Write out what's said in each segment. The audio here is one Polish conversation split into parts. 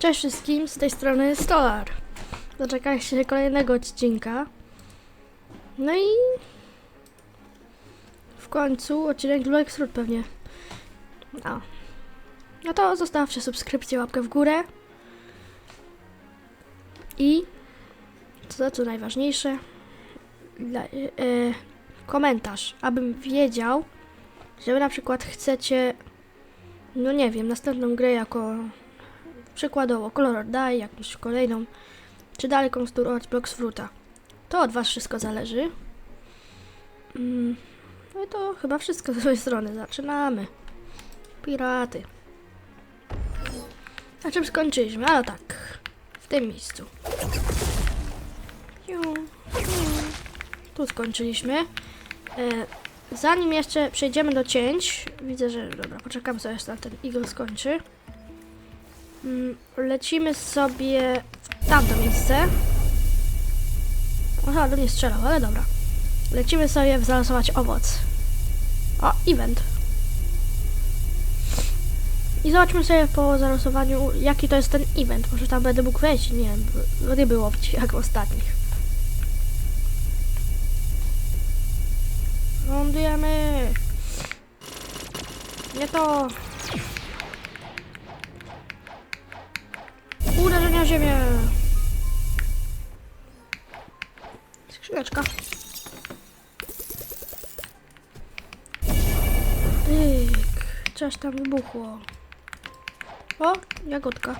Cześć wszystkim, z tej strony Stolar. Doczekaliście się kolejnego odcinka. No i w końcu odcinek Black Fruit pewnie. No. No to zostawcie subskrypcję, łapkę w górę. I co, co najważniejsze, dla, e, komentarz, abym wiedział, że na przykład chcecie, no nie wiem, następną grę jako przykładowo Color Dye, jakąś kolejną, czy dalej konstruować Blocks Fruta. To od was wszystko zależy. Mm, no i to chyba wszystko z mojej strony. Zaczynamy. Piraty. Na czym skończyliśmy? Ale tak, w tym miejscu. Tu skończyliśmy. E, zanim jeszcze przejdziemy do cięć, widzę, że dobra, poczekamy sobie, aż ten Eagle skończy. Mm, lecimy sobie w tamto miejsce. Aha, do mnie strzelał, ale dobra. Lecimy sobie w zalosować owoc. O, event. I zobaczmy sobie po zalosowaniu, jaki to jest ten event. Może tam będę mógł wejść, nie wiem, nie było jak ostatnich. Lądujemy. Nie to. Uderzenia ziemię. Skrzyneczka. Pyk. Coś tam wybuchło. O, jagodka.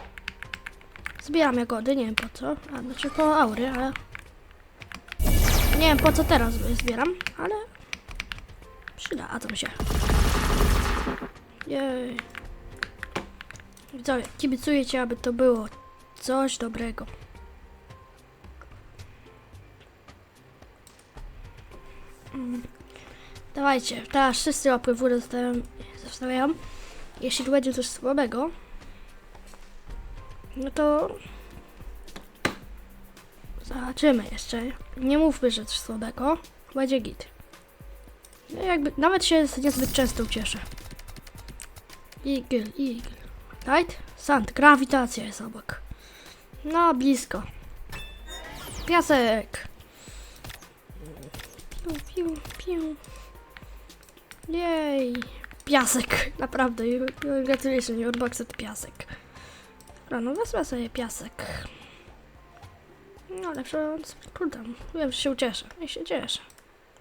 Zbieram jagody, nie wiem po co. A, znaczy po aury, ale... Nie wiem po co teraz je zbieram, ale... Przydadzą się. Jej. Widzowie, kibicuję cię, aby to było coś dobrego. Mm. Dawajcie, teraz wszyscy łapy w górę zostawiam. Jeśli tu będzie coś słabego, no to zobaczymy jeszcze. Nie mówmy, że coś słabego, będzie git. No jakby, nawet się niezbyt często ucieszę. Eagle, eagle. Light? Sand, grawitacja jest obok. No, blisko. Piasek. Piu, piu, piu. Jej. Piasek. Naprawdę. Gratulacje, your box to piasek. No wezmę sobie piasek. No, lepsze kurde, wiem, że się ucieszę. Ja się cieszę.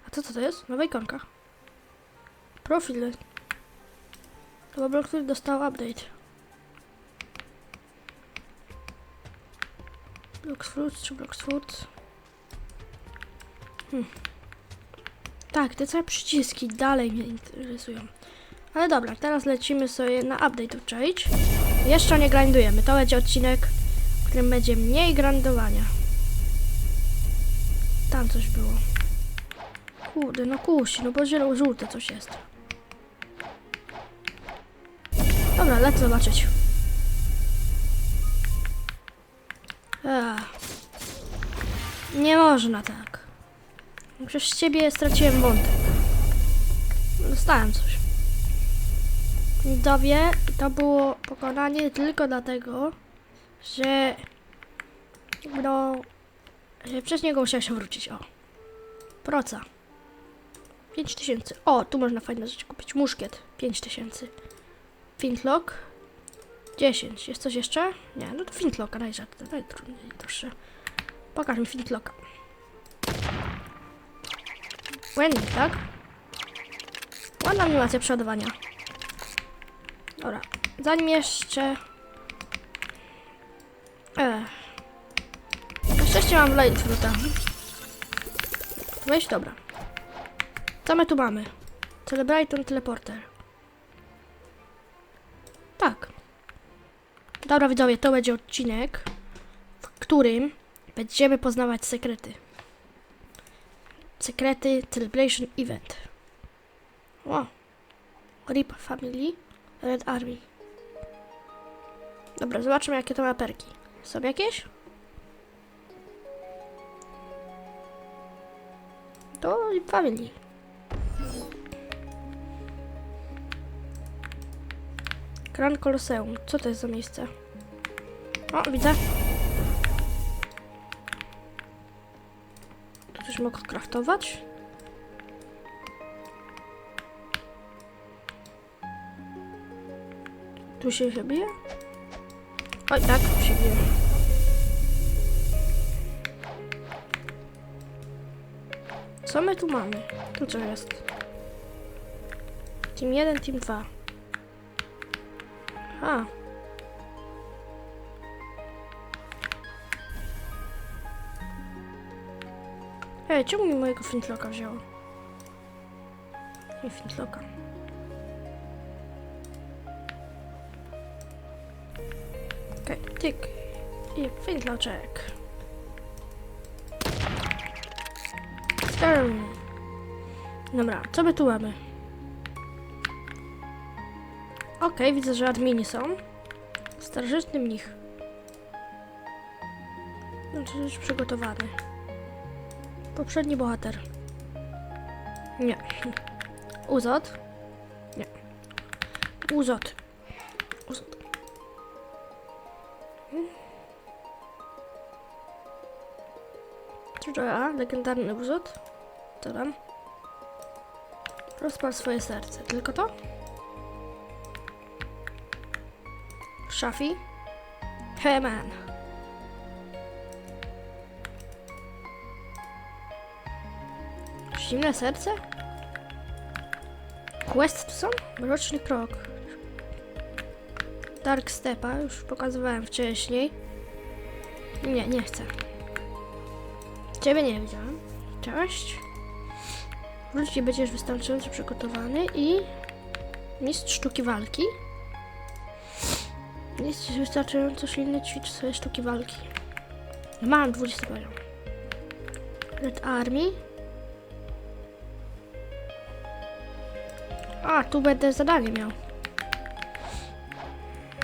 A co to, to jest? Nowa ikonka. Profil. To blok, który dostał update. Fruits czy Fruits? Hmm. Tak, te całe przyciski dalej mnie interesują. Ale dobra, teraz lecimy sobie na update change. Jeszcze nie grindujemy. To będzie odcinek, w którym będzie mniej grindowania. Tam coś było. Kurde, no kusi, no bo żółte coś jest. Dobra, lecę zobaczyć. Ach. Nie można tak. Przez ciebie straciłem wątek. Dostałem coś. Widzowie, to było pokonanie tylko dlatego, że no, że przez niego musiałem się wrócić. O. Proca. 5000. O, tu można fajne rzeczy kupić. Muszkiet. 5000. Flintlock. 10. Jest coś jeszcze? Nie, no to żart. Daj proszę. Pokaż mi Flintlocka. Błędnik, tak? Ładna animacja przeładowania. Dobra. Zanim jeszcze... Ech. Na szczęście mam Light Fruita. Weź, dobra. Co my tu mamy? Celebraton Teleporter. Dobra widzowie, to będzie odcinek, w którym będziemy poznawać sekrety. Sekrety Celebration Event. O. Rip Family, Red Army. Dobra, zobaczmy jakie to ma perki. Są jakieś? To Family. Grand Colosseum. Co to jest za miejsce? O, widzę. Tu coś mogę kraftować. Tu się się bije? Oj, tak, się bije. Co my tu mamy? Tu co jest? Team 1, Team 2. A. Ej, czemu mi mojego flintlocka wzięło? Nie flintlocka. Okej, tyk. I flintloczek. Stern. Dobra, co my tu mamy? Okej, widzę, że admini są. Starożytny mnich. Znaczy już przygotowany. Poprzedni bohater. Nie. Uzot. Nie. Uzot. Uzot. Joa, legendarny uzot. Co tam? Rozpal swoje serce. Tylko to? Shafi? Hey man. Zimne serce? Quest to są? Mroczny krok. Dark Stepa, już pokazywałem wcześniej. Nie, nie chcę. Ciebie nie widziałem. Cześć. Wróć będziesz wystarczająco przygotowany i mistrz sztuki walki. Jesteś wystarczająco silny, ćwicz swoje sztuki walki. Mam 20 poziom. Red Army. A, tu będę zadanie miał.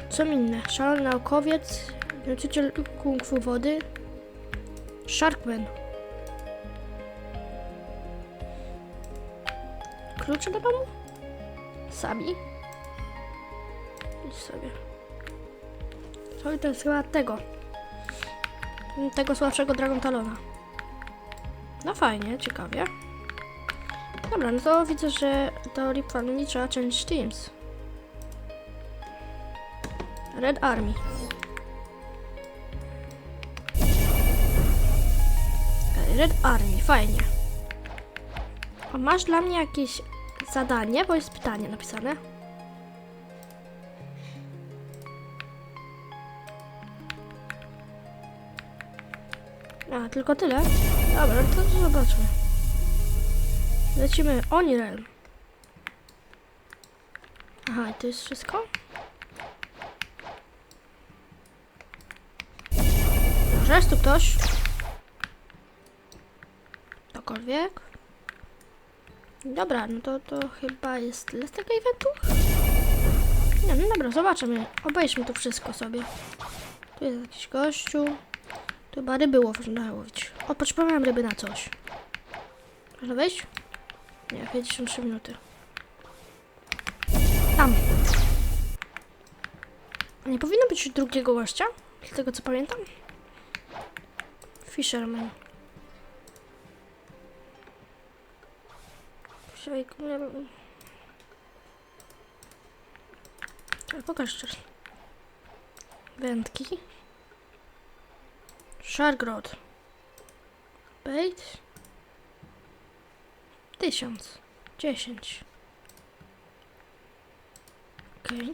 Co inne? Szalony naukowiec, nauczyciel kung fu wody, Sharkman. Klucze do domu? Sami? Idź sobie. To to jest chyba tego. Tego słabszego Dragon Talona. No fajnie, ciekawie. Dobra, no to widzę, że do Rip Family trzeba change teams. Red Army. Red Army, fajnie. A masz dla mnie jakieś zadanie, bo jest pytanie napisane. A, tylko tyle? Dobra, to zobaczmy. Lecimy Onirelm. Aha, i to jest wszystko? Może jest tu ktoś? Ktokolwiek? Dobra, no to, to chyba jest tyle z tego eventu? Nie, no dobra, zobaczymy. Obejrzmy to wszystko sobie. Tu jest jakiś gościu. Chyba ryby można łowić. O, potrzebowałem ryby na coś. Można wejść? Nie, 53 minuty. Tam. Nie powinno być drugiego gościa? Z tego co pamiętam? Fisherman. Siejku, nie wiem. Pokaż. Wędki. Shark Rod. Bait. Tysiąc. Dziesięć. Okej.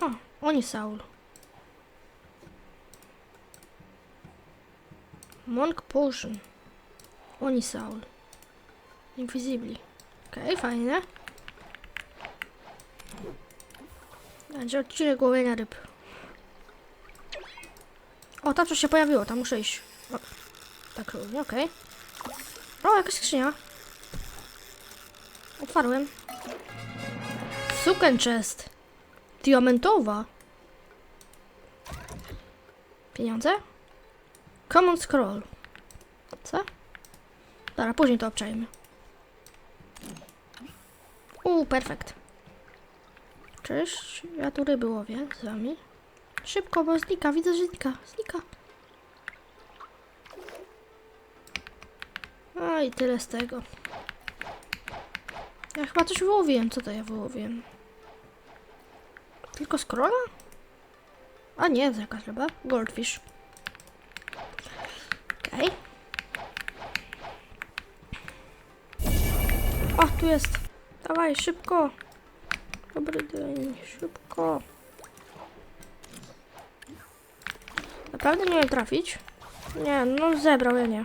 O, oni Saul. Monk Potion. Oni Saul. Invisibly. Okej, fajne. Będzie odcinek łowienia ryb. O, tam coś się pojawiło, tam muszę iść. O, tak okej. O, jakaś skrzynia. Otwarłem. Suken chest. Diamentowa. Pieniądze? Common scroll. Co? Dobra, później to obczajmy. Uuu, perfekt. Cześć, ja tu ryby łowię z wami. Szybko, bo znika, widzę, że znika, znika. No i tyle z tego. Ja chyba coś wyłowiłem. Co to ja wyłowiłem? Tylko scrolla? A nie, to jakaś ryba. Goldfish. Okej. O, tu jest. Dawaj, szybko. Dobry dzień, szybko. Naprawdę miałem trafić? Nie, no zebrał, ja nie.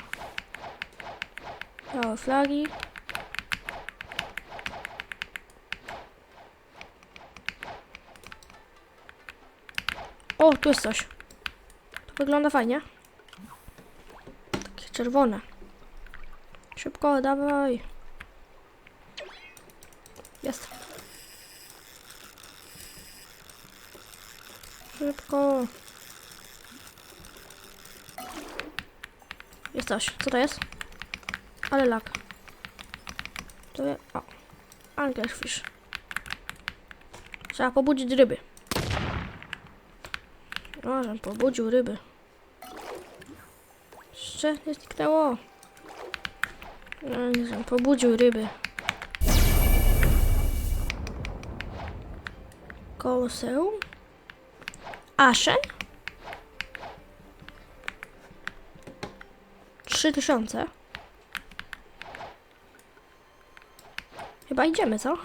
Białe flagi. O, tu jest coś. To wygląda fajnie. Takie czerwone. Szybko, dawaj. Jest. Szybko. Coś. Co to jest? Ale lak. To jest... O. Anglerfish. Trzeba pobudzić ryby. O, żem pobudził ryby. Jeszcze nie zniknęło. No, nie żem pobudził ryby. Koloseum? Ashen? Trzy tysiące. Chyba idziemy, co?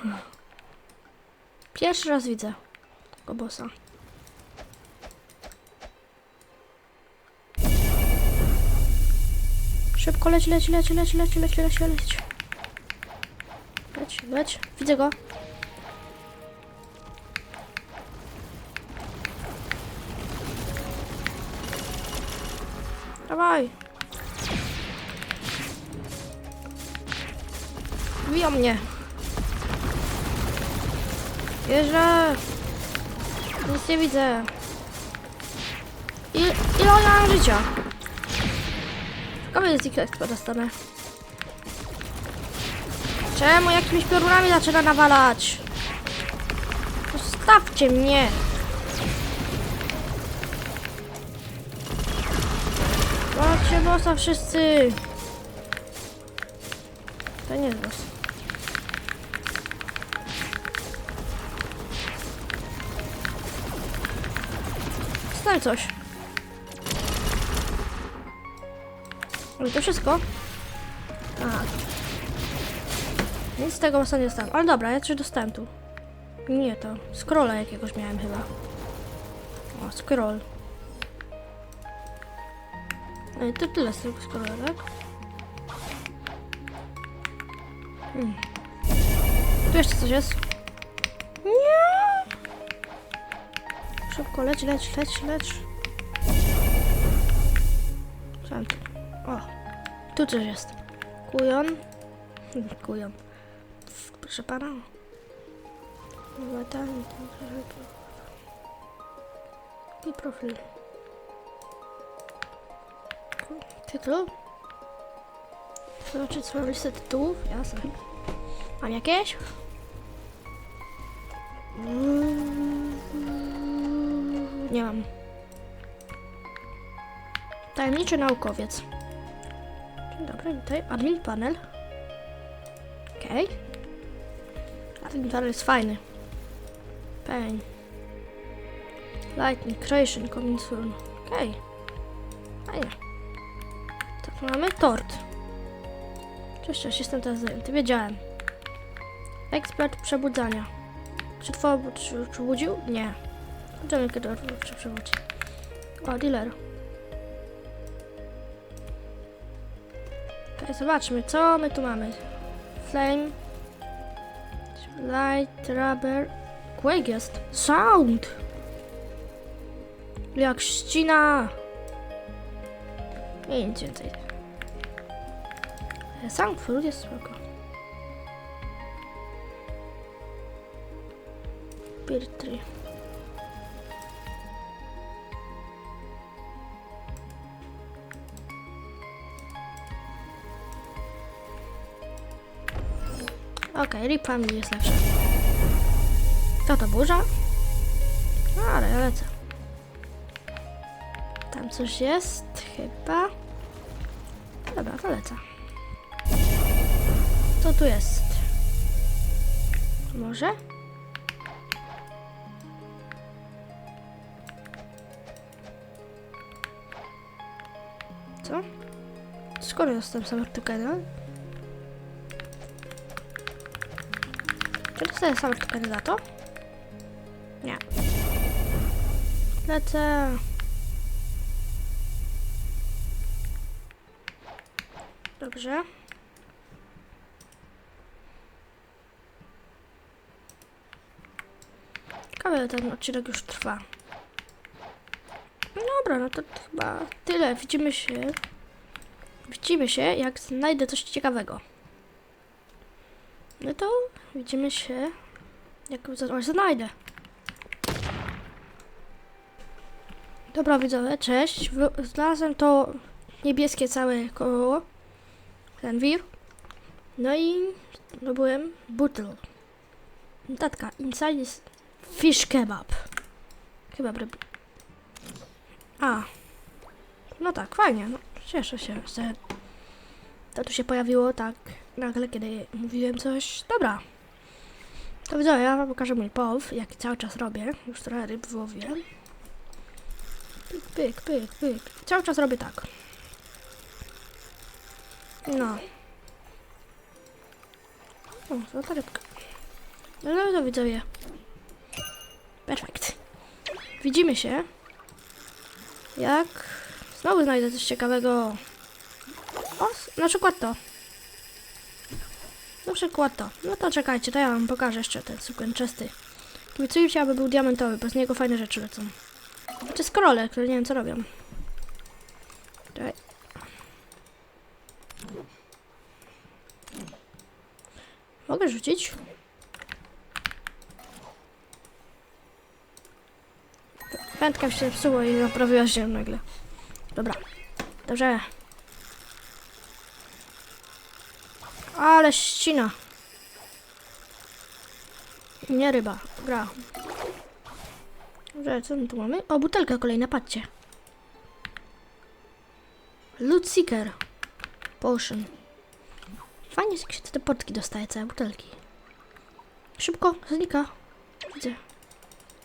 Pierwszy raz widzę tego bossa. Szybko leć, leć, leć, leć, leć, leć, leć, leć. Leć, leć. Widzę go. Dawaj. Biją mnie. Jeżdżę. Nic nie widzę. Ile, ile ona mam życia? Ciekawe jest ich ekstra dostanę. Czemu jakimiś piorunami zaczyna nawalać? Zostawcie mnie. Macie bossa wszyscy. To nie jest boss. Stań coś. Ale to wszystko? A. Nic z tego bossa nie dostałem. Ale dobra, ja coś dostałem tu. Nie to. Scrolla jakiegoś miałem chyba. O, scroll. No i to tyle z tego scrolla, tak? Hmm. Tu jeszcze coś jest. Szybko, leć, leć, leć, leć. Sam. O, tu coś jest. Kujon. Kujon. Proszę pana. I profil. Tytuł? Zobaczyć swoją listę tytułów? Jasne. Mam jakieś? Mm, Nie mam. Tajemniczy naukowiec. Dzień dobry, witaj. Admin panel. Okej. Admin panel jest fajny. Pain. Lightning, creation, coming soon. Okej. Fajnie. Tak, mamy tort. Cześć, cześć, jestem teraz zajęty. Wiedziałem. Ekspert przebudzania. Czy twój przebudził? Nie. Kiedy się przebudzi. O, dealer. Okay, zobaczmy, co my tu mamy. Flame. Light, rubber. Quake jest. Sound! Jak ścina! I nic więcej. Sound fruit jest spoko. Beer Okej, okay, Family jest lepsza. Co to burza? No, ale lecę. Tam coś jest, chyba. Dobra, to lecę. Co tu jest? Może? Co? Skoro dostałem summer tokena? Czy dostaję summer tokeny za to? Nie. Lecę. Dobrze. Ciekawe, ten odcinek już trwa. No Dobra, no to chyba tyle. Widzimy się. Widzimy się, jak znajdę coś ciekawego. No to widzimy się, jak coś znajdę. Dobra widzowie, cześć. Znalazłem to niebieskie całe koło. Ten wir. No i zdobyłem butl. Tatka, inside is fish kebab. Kebab ryb. A. No tak, fajnie. No, cieszę się, że to tu się pojawiło tak nagle, kiedy mówiłem coś. Dobra. To widzowie, ja wam pokażę mój pow, jaki cały czas robię. Już trochę ryb wyłowiłem. Pyk, pyk, pyk, pyk. Cały czas robię tak. No. O, to ta rybka. No, no, no widzowie. Perfekt. Widzimy się. Jak znowu znajdę coś ciekawego. O, na przykład to. Na przykład to. No to czekajcie, to ja wam pokażę jeszcze ten sukien czesty. Kibicujcie, aby był diamentowy, bo z niego fajne rzeczy lecą. To jest krole, które nie wiem co robią. Czekaj. Mogę rzucić? Wędka mi się zepsuła i naprawiła się nagle. Dobra. Dobrze. Ale ścina. Nie ryba. Gra. Dobrze, co my tu mamy? O, butelka kolejna, patrzcie. Loot Seeker. Potion. Fajnie, jak się te portki dostaje, całe butelki. Szybko, znika. Widzę.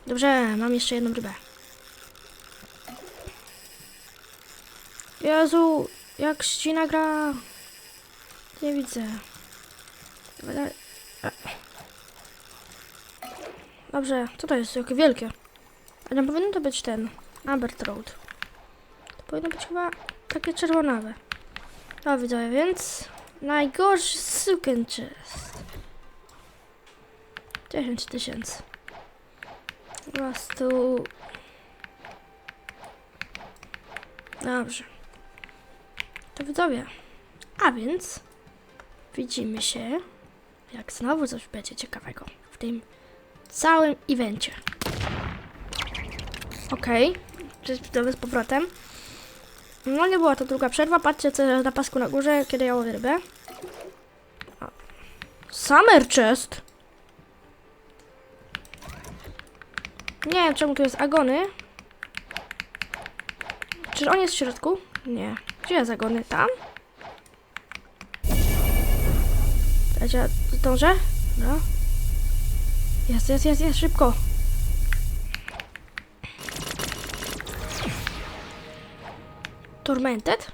Dobrze, mam jeszcze jedną rybę. Jezu, jak ścina gra. Nie widzę. Dobrze, co to jest? Jakie wielkie. A nie powinno to być ten Amber Road. To powinno być chyba takie czerwonawe. No widzowie, więc najgorszy suken chest. 10 tysięcy. Po prostu... Dobrze. To widzowie. A więc widzimy się, jak znowu coś będzie ciekawego w tym całym evencie. Okej, cześć widzowie z powrotem. No nie była to długa przerwa, patrzcie co jest na pasku na górze, kiedy ja łowię rybę. Summer chest! Nie wiem czemu tu jest agony. Czy on jest w środku? Nie. Gdzie jest agony? Tam? Dajcie, ja zdążę? No. Jest, jest, jest, jest, szybko. Tormented?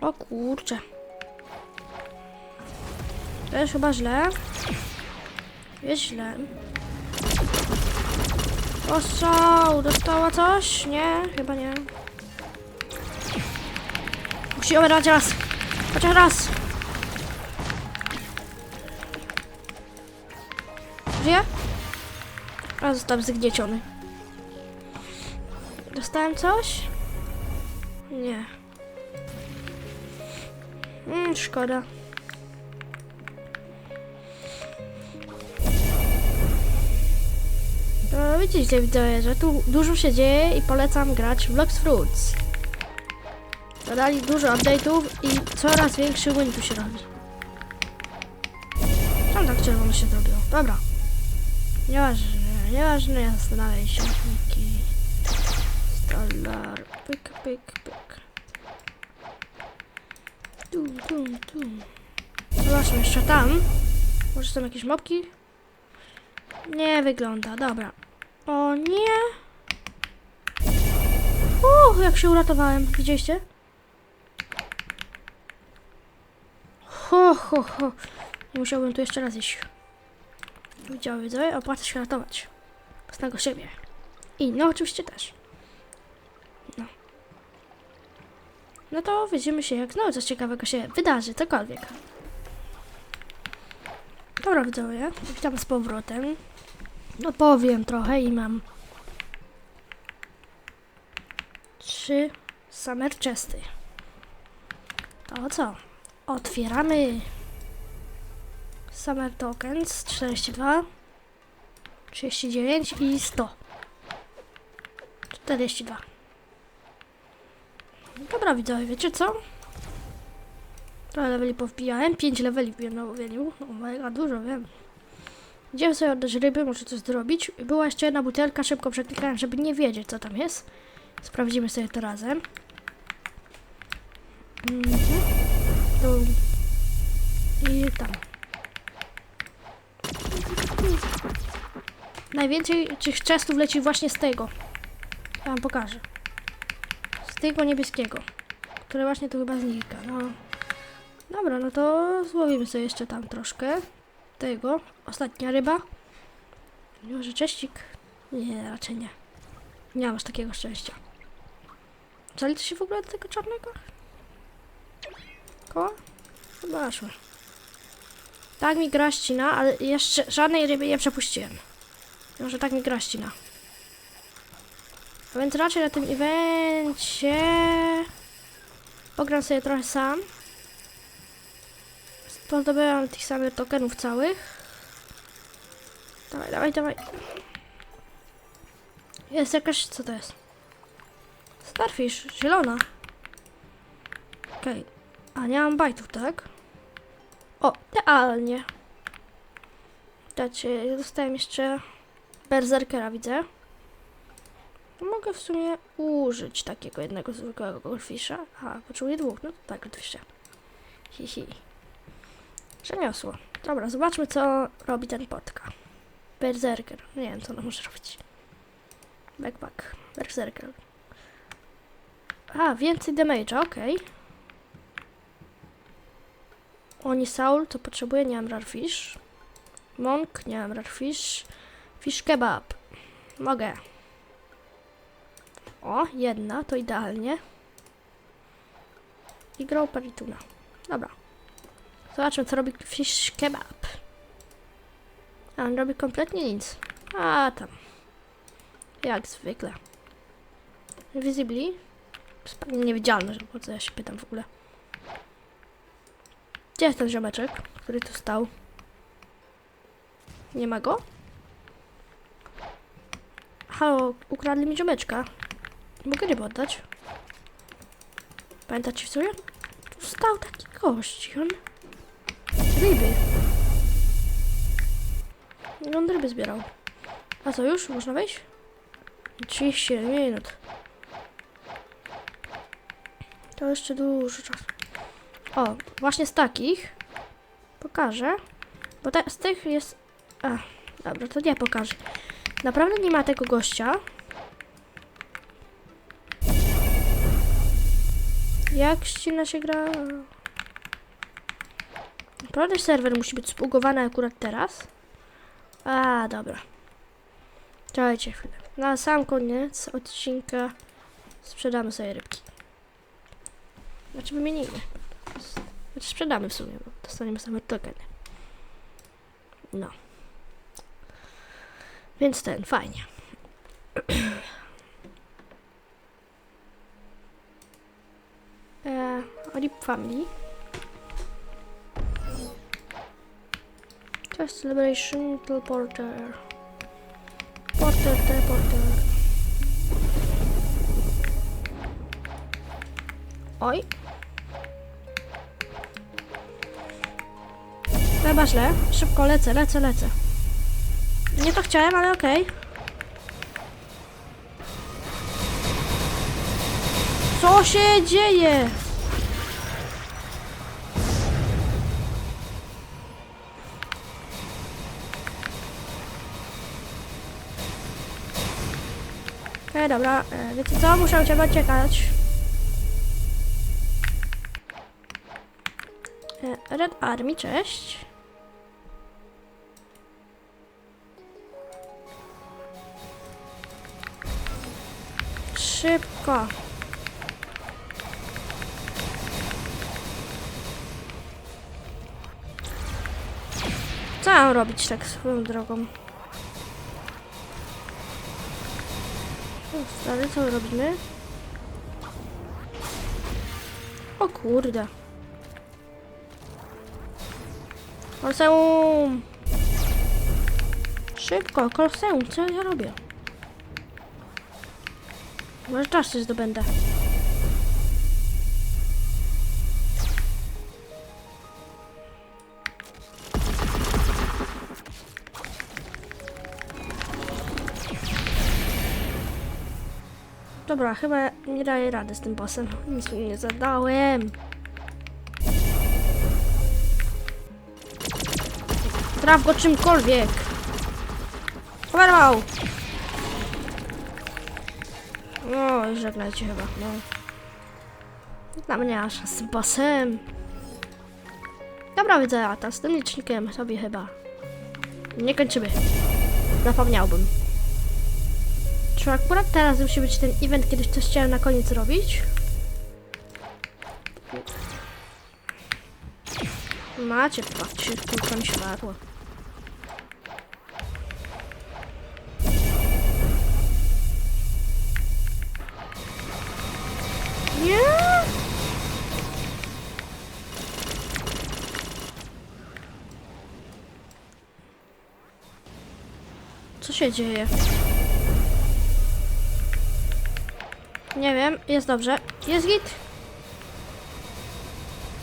O kurczę. To jest chyba źle. Jest źle. Ostrzał! Dostała coś? Nie, chyba nie. Musi obrać raz. Chociaż raz. Żyje? A zostałem zgnieciony. Dostałem coś? Nie. Mm, szkoda. No widzicie widzowie, że tu dużo się dzieje i polecam grać w Vlogs Fruits. Dodali dużo update'ów i coraz większy win tu się robi. Tam tak czerwono się zrobiło. Dobra. Nieważne, nieważne, jasne, dalej silniki. Stellar. pyk, pyk. Tu, tu, tu. Zobaczmy jeszcze tam. Może są jakieś mopki? Nie wygląda, dobra. O nie! Uch, jak się uratowałem. Widzieliście? Ho, ho, ho. Musiałbym tu jeszcze raz iść. Widziały, widzowie? Opłaca się ratować. Własnego siebie. I no oczywiście też. No. No to widzimy się, jak znowu coś ciekawego się wydarzy, cokolwiek. Dobra, widzowie, witam z powrotem. No powiem trochę i mam trzy summer chesty. To co? Otwieramy Summer Tokens 42 39 i 100 42 Dobra widzowie, wiecie co? Trochę leveli powbijałem, 5 leveli wbiłem na łowieniu No mega dużo, wiem Idziemy sobie oddać ryby, muszę coś zrobić Była jeszcze jedna butelka, szybko przeklikałem, żeby nie wiedzieć co tam jest Sprawdzimy sobie to razem Mhm. Tu. I tam. Najwięcej tych chestów leci właśnie z tego. Ja wam pokażę. Z tego niebieskiego. Które właśnie tu chyba znika. No. Dobra, no to złowimy sobie jeszcze tam troszkę. Tego. Ostatnia ryba. Może cześcik? Nie, raczej nie. Nie aż takiego szczęścia. Zaliczy się w ogóle do tego czarnego? Koła? Zobaczmy. Tak mi gra ścina, ale jeszcze żadnej ryby nie przepuściłem. Może tak mi gra ścina. A więc raczej na tym evencie pogram sobie trochę sam. Zdobyłam tych samych tokenów całych. Dawaj, dawaj, dawaj. Jest jakaś, co to jest? Starfish, zielona. Okej. A nie mam bajtów, tak? O, idealnie. Dacie, dostałem jeszcze berserkera, widzę. Mogę w sumie użyć takiego jednego zwykłego goldfisha. A, potrzebuję dwóch, no to tak, goldfisha. Hihi. Przeniosło. Dobra, zobaczmy co robi ten potka. Berserker. Nie wiem, co on może robić. Backpack. Berserker. A, więcej damage'a, okej. Oni Saul to potrzebuje, nie mam rarfish. Monk, nie mam rarfish. Fish kebab. Mogę. O, jedna, to idealnie. I grow parituna. Dobra. Zobaczmy, co robi fish kebab. A on robi kompletnie nic. A tam. Jak zwykle. Invisibly. Zupełnie niewidzialny, po co ja się pytam w ogóle. Gdzie jest ten ziomeczek, który tu stał? Nie ma go? Halo, ukradli mi ziomeczka. Mogę rybę oddać? Pamiętacie w sobie? Tu stał taki gość on... Ryby. On ryby zbierał. A co już? Można wejść? 30 minut. To jeszcze dużo czasu. O, właśnie z takich pokażę. Bo te, z tych jest. A, dobra, to nie pokażę. Naprawdę nie ma tego gościa. Jak ścina się gra? Naprawdę serwer musi być spługowany akurat teraz. A, dobra. Czekajcie chwilę. Na sam koniec odcinka sprzedamy sobie rybki. Znaczy wymienimy. Znaczy sprzedamy w sumie, bo dostaniemy same tokeny. No. Więc ten, fajnie. eee, Olip Family. Just Celebration Teleporter. Porter, teleporter. Oj. Chyba źle. Szybko lecę, lecę, lecę. Nie to chciałem, ale okej. Co się dzieje? Okej, dobra. E, wiecie co? Muszę cię czekać. E, Red Army, cześć. Szybko. Co mam robić tak swoją drogą? Stary, co robimy? O kurde. Koloseum! Szybko, koloseum, co ja robię? Może czas się zdobędę. Dobra, chyba nie daję rady z tym bossem. Nic mu nie zadałem. Traf go czymkolwiek. Oberwał! No, żegnajcie chyba, no. Dla mnie aż z bossem. Dobra, widzę, a z tym licznikiem sobie chyba nie kończymy. Zapomniałbym. Czy akurat teraz musi być ten event, kiedyś coś chciałem na koniec robić? Macie, patrzcie, tylko mi światło. Się dzieje? Nie wiem, jest dobrze. Jest git?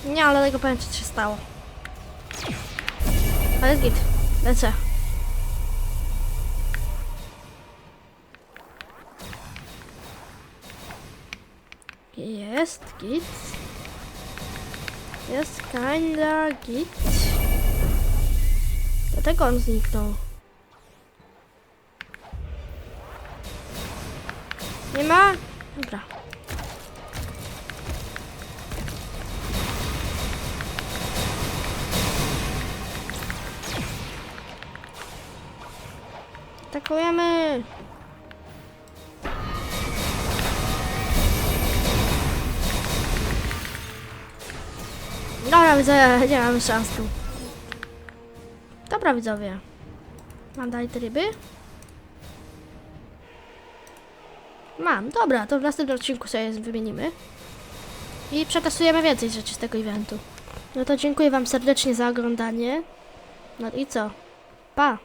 Nie, ale tego powiem, co się stało. Ale jest git. Lecę. Jest git. Jest kinda git. Dlatego on zniknął. Nie ma? Dobra. Atakujemy! Dobra, widzowie, nie mamy szans tu. Dobra, widzowie. Mam dalej te ryby? Mam, dobra, to w następnym odcinku sobie wymienimy. I przetestujemy więcej rzeczy z tego eventu. No to dziękuję wam serdecznie za oglądanie. No i co? Pa!